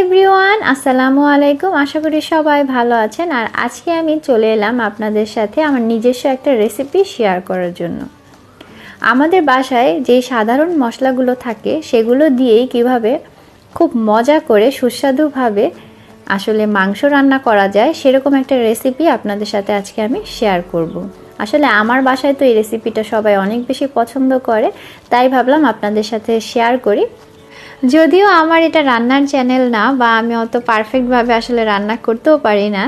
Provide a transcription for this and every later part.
Everyone, আসসালামু আলাইকুম। আশা করি সবাই ভালো আছেন। আর আজকে আমি চলে এলাম আপনাদের সাথে আমার নিজস্ব একটা রেসিপি শেয়ার করার জন্য। আমাদের বাসায় যে সাধারণ মশলাগুলো থাকে, সেগুলো দিয়েই কীভাবে খুব মজা করে সুস্বাদুভাবে আসলে মাংস রান্না করা যায়, সেরকম একটা রেসিপি আপনাদের সাথে আজকে আমি শেয়ার করব। আসলে আমার বাসায় তো এই রেসিপিটা সবাই অনেক বেশি পছন্দ করে, তাই ভাবলাম আপনাদের সাথে শেয়ার করি। যদিও আমার এটা রান্নার চ্যানেল না বা আমি অত পারফেক্টভাবে আসলে রান্না করতেও পারি না,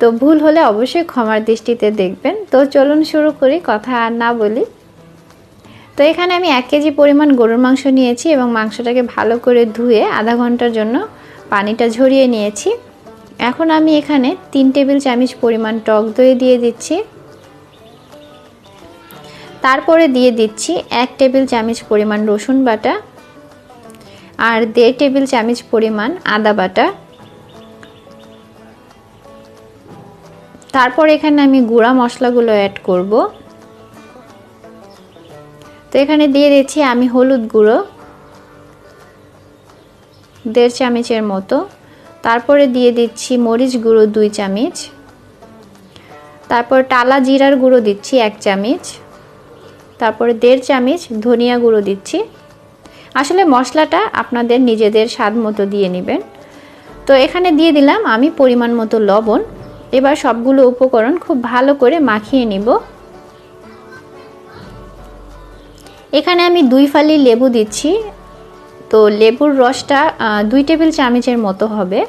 তো ভুল হলে অবশ্যই ক্ষমার দৃষ্টিতে দেখবেন। তো চলুন শুরু করি, কথা আর না বলি। তো এখানে আমি এক কেজি পরিমাণ গরুর মাংস নিয়েছি এবং মাংসটাকে ভালো করে ধুয়ে আধা ঘণ্টার জন্য পানিটা ঝরিয়ে নিয়েছি। এখন আমি এখানে তিন টেবিল চামচ পরিমাণ টক দই দিয়ে দিচ্ছি। তারপরে দিয়ে দিচ্ছি এক টেবিল চামচ পরিমাণ রসুন বাটা। আর দেড় টেবিল চামচ পরিমাণ আদা বাটা। তারপর এখানে আমি গুঁড়া মশলাগুলো অ্যাড করব। তো এখানে দিয়ে দিচ্ছি আমি হলুদ গুঁড়ো, দেড় চামচের মতো। তারপরে দিয়ে দিচ্ছি মরিচ গুঁড়ো দুই চামচ। তারপর টালা জিরার গুঁড়ো দিচ্ছি এক চামচ। তারপরে দেড় চামচ ধনিয়া গুঁড়ো দিচ্ছি। আসলে মশলাটা আপনাদের নিজেদের স্বাদ মতো দিয়ে নেবেন। তো এখানে দিয়ে দিলাম আমি পরিমাণ মতো লবণ। এবার সবগুলো উপকরণ খুব ভালো করে মাখিয়ে নিব। এখানে আমি দুই ফালি লেবু দিচ্ছি। তো লেবুর রসটা দুই টেবিল চামচের মতো হবে।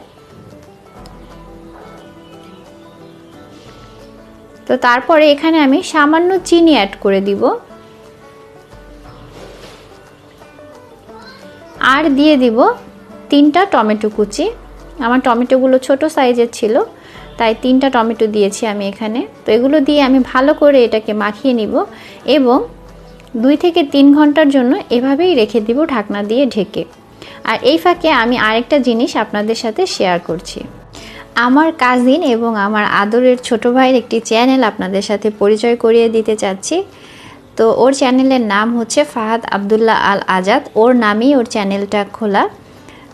তো তারপরে এখানে আমি সামান্য চিনি অ্যাড করে দিব। আর দিয়ে দিব তিনটা টমেটো কুচি। আমার টমেটোগুলো ছোট সাইজের ছিল, তাই তিনটা টমেটো দিয়েছি আমি এখানে। তো এগুলো দিয়ে আমি ভালো করে এটাকে মাখিয়ে নিব এবং দুই থেকে তিন ঘণ্টার জন্য এভাবেই রেখে দিব ঢাকনা দিয়ে ঢেকে। আর এই ফাঁকে আমি আরেকটা জিনিস আপনাদের সাথে শেয়ার করছি। আমার কাজিন এবং আমার আদরের ছোট ভাইয়ের একটি চ্যানেল আপনাদের সাথে পরিচয় করিয়ে দিতে চাচ্ছি। তো ওর চ্যানেলের নাম হচ্ছে ফাহাদ আবদুল্লাহ আল আজাদ। ওর নামেই ওর চ্যানেলটা খোলা।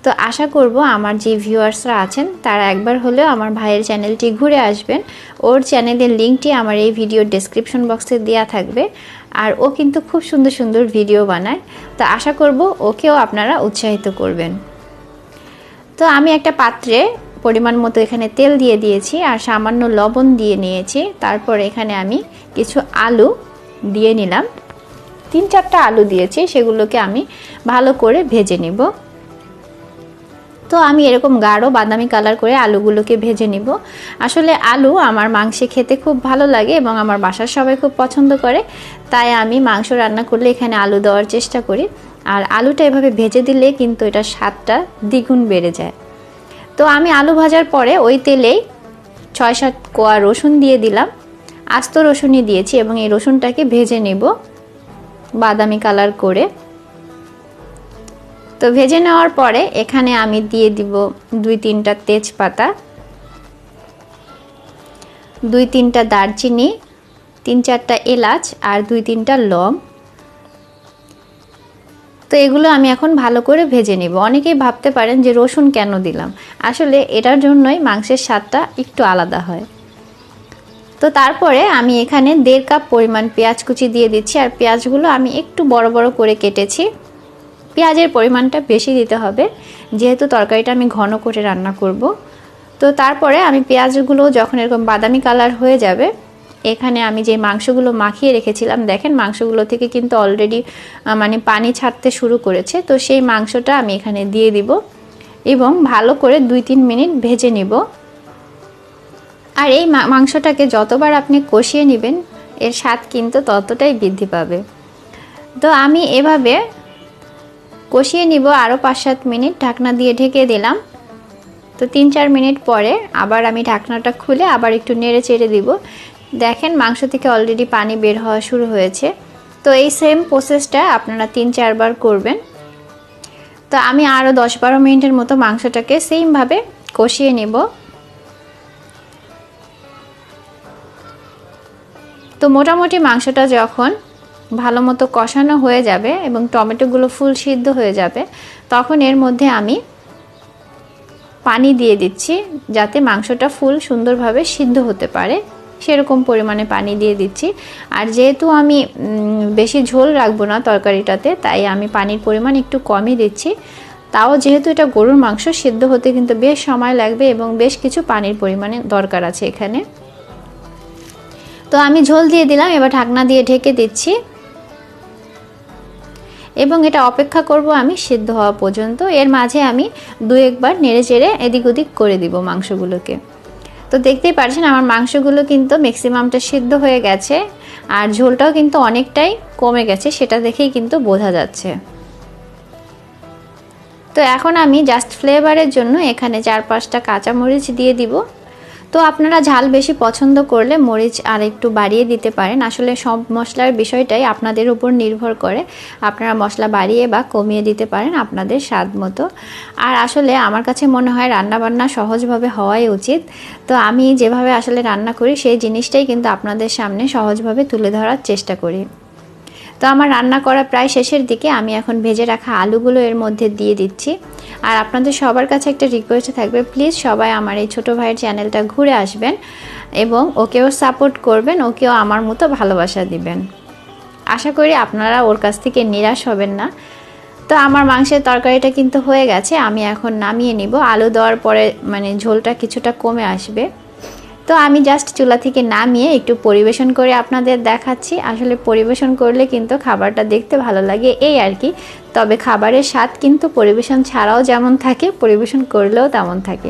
তো আশা করব আমার যে ভিউয়ার্সরা আছেন, তারা একবার হলেও আমার ভাইয়ের চ্যানেলটি ঘুরে আসবেন। ওর চ্যানেলের লিঙ্কটি আমার এই ভিডিওর ডেসক্রিপশন বক্সে দেওয়া থাকবে। আর ও কিন্তু খুব সুন্দর সুন্দর ভিডিও বানায়। তো আশা করব ওকেও আপনারা উৎসাহিত করবেন। তো আমি একটা পাত্রে পরিমাণ মতো এখানে তেল দিয়ে দিয়েছি আর সামান্য লবণ দিয়ে নিয়েছি। তারপর এখানে আমি কিছু আলু দিয়ে নিলাম। তিন চারটা আলু দিয়েছি, সেগুলোকে আমি ভালো করে ভেজে নিব। তো আমি এরকম গাঢ় বাদামি কালার করে আলুগুলোকে ভেজে নিব। আসলে আলু আমার মাংসে খেতে খুব ভালো লাগে এবং আমার বাসার সবাই খুব পছন্দ করে। তাই আমি মাংস রান্না করলে এখানে আলু দেওয়ার চেষ্টা করি। আর আলুটা এভাবে ভেজে দিলে কিন্তু এটা স্বাদটা দ্বিগুণ বেড়ে যায়। তো আমি আলু ভাজার পরে ওই তেলেই ছয় সাত কোয়া রসুন দিয়ে দিলাম। আস্ত রসুনই দিয়েছি এবং এই রসুনটাকে ভেজে নেব বাদামি কালার করে। তো ভেজে নেওয়ার পরে এখানে আমি দিয়ে দিব দুই তিনটা তেজপাতা, দুই তিনটা দারচিনি, তিন চারটা এলাচ আর দুই তিনটা লং। তো এগুলো আমি এখন ভালো করে ভেজে নিব। অনেকেই ভাবতে পারেন যে রসুন কেন দিলাম? আসলে এটার জন্যই মাংসের স্বাদটা একটু আলাদা হয়। তো তারপরে আমি এখানে দেড় কাপ পরিমাণ পেঁয়াজ কুচি দিয়ে দিচ্ছি, আর পেঁয়াজগুলো আমি একটু বড় বড় করে কেটেছি। পেঁয়াজের পরিমাণটা বেশি দিতে হবে, যেহেতু তরকারিটা আমি ঘন করে রান্না করব। তো তারপরে আমি পেঁয়াজগুলো যখন এরকম বাদামি কালার হয়ে যাবে, এখানে আমি যে মাংসগুলো মাখিয়ে রেখেছিলাম, দেখেন মাংসগুলো থেকে কিন্তু অলরেডি মানে পানি ছাড়তে শুরু করেছে, তো সেই মাংসটা আমি এখানে দিয়ে দিব এবং ভালো করে দুই তিন মিনিট ভেজে নিব। আর এই মাংসটাকে যতবার আপনি কষিয়ে নেবেন, এর স্বাদ কিন্তু ততটাই বৃদ্ধি পাবে। তো আমি এভাবে কষিয়ে নিব আরও পাঁচ সাত মিনিট, ঢাকনা দিয়ে ঢেকে দিলাম। তো তিন চার মিনিট পরে আবার আমি ঢাকনাটা খুলে আবার একটু নেড়ে চেড়ে দিব। দেখেন মাংস থেকে অলরেডি পানি বের হওয়া শুরু হয়েছে। তো এই সেম প্রসেসটা আপনারা তিন চারবার করবেন। তো আমি আরও দশ বারো মিনিটের মতো মাংসটাকে সেমভাবে কষিয়ে নেব। তো মোটামুটি মাংসটা যখন ভালো মতো কষানো হয়ে যাবে এবং টমেটোগুলো ফুল সিদ্ধ হয়ে যাবে, তখন এর মধ্যে আমি পানি দিয়ে দিচ্ছি যাতে মাংসটা ফুল সুন্দরভাবে সিদ্ধ হতে পারে। সেরকম পরিমাণে পানি দিয়ে দিচ্ছি। আর যেহেতু আমি বেশি ঝোল রাখব না তরকারিটাতে, তাই আমি পানির পরিমাণ একটু কমই দিচ্ছি। তাও যেহেতু এটা গরুর মাংস, সিদ্ধ হতে কিন্তু বেশ সময় লাগবে এবং বেশ কিছু পানির পরিমাণে দরকার আছে এখানে। তো আমি ঝোল দিয়ে দিলাম, এবার ঢাকনা দিয়ে ঢেকে দিচ্ছি। এবং এটা অপেক্ষা করব আমি সিদ্ধ হওয়া পর্যন্ত। এর মাঝে আমি দু একবার নেড়ে চেড়ে এদিক ওদিক করে দিব মাংসগুলোকে। তো দেখতেই পারছেন, আমার মাংসগুলো কিন্তু ম্যাক্সিমামটা সিদ্ধ হয়ে গেছে, আর ঝোলটাও কিন্তু অনেকটাই কমে গেছে, সেটা দেখেই কিন্তু বোঝা যাচ্ছে। তো এখন আমি জাস্ট ফ্লেভারের জন্য এখানে চার পাঁচটা কাঁচামরিচ দিয়ে দিব। তো আপনারা ঝাল বেশি পছন্দ করলে মরিচ আর একটু বাড়িয়ে দিতে পারেন। আসলে সব মশলার বিষয়টাই আপনাদের উপর নির্ভর করে। আপনারা মশলা বাড়িয়ে বা কমিয়ে দিতে পারেন আপনাদের স্বাদ মতো। আর আসলে আমার কাছে মনে হয় রান্নাবান্না সহজভাবে হওয়াই উচিত। তো আমি যেভাবে আসলে রান্না করি, সেই জিনিসটাই কিন্তু আপনাদের সামনে সহজভাবে তুলে ধরার চেষ্টা করি। তো আমার রান্না করা প্রায় শেষের দিকে আমি এখন ভেজে রাখা আলুগুলো এর মধ্যে দিয়ে দিচ্ছি। আর আপনাদের সবার কাছে একটা রিকোয়েস্ট থাকবে প্লিজ সবাই আমার এই ছোটো ভাইয়ের চ্যানেলটা ঘুরে আসবেন এবং ওকেও সাপোর্ট করবেন, ওকেও আমার মতো ভালোবাসা দিবেন। আশা করি আপনারা ওর কাছ থেকে নিরাশ হবেন না। তো আমার মাংসের তরকারিটা কিন্তু হয়ে গেছে, আমি এখন নামিয়ে নিব। আলু দেওয়ার পরে মানে ঝোলটা কিছুটা কমে আসবে। তো আমি জাস্ট চুলা থেকে নামিয়ে একটু পরিবেশন করে আপনাদের দেখাচ্ছি। আসলে পরিবেশন করলে কিন্তু খাবারটা দেখতে ভালো লাগে, এই আর কি। তবে খাবারের স্বাদ কিন্তু পরিবেশন ছাড়াও যেমন থাকে, পরিবেশন করলেও তেমন থাকে।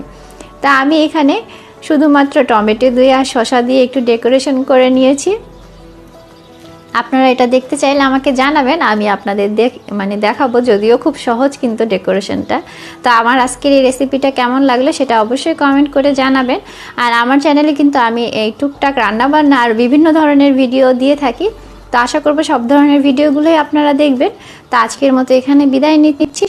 তা আমি এখানে শুধুমাত্র টমেটো দিয়ে আর শশা দিয়ে একটু ডেকোরেশন করে নিয়েছি। আপনারা এটা দেখতে চাইলে আমাকে জানাবেন, আমি আপনাদের দেখ মানে দেখাবো, যদিও খুব সহজ কিন্তু ডেকোরেশনটা। তো আমার আজকের এই রেসিপিটা কেমন লাগল সেটা অবশ্যই কমেন্ট করে জানাবেন। আর আমার চ্যানেলে কিন্তু আমি এই টুকটাক রান্নাবান্না আর বিভিন্ন ধরনের ভিডিও দিয়ে থাকি। তো আশা করব সব ধরনের ভিডিওগুলোই আপনারা দেখবেন। তো আজকের মতো এখানে বিদায় নিচ্ছি।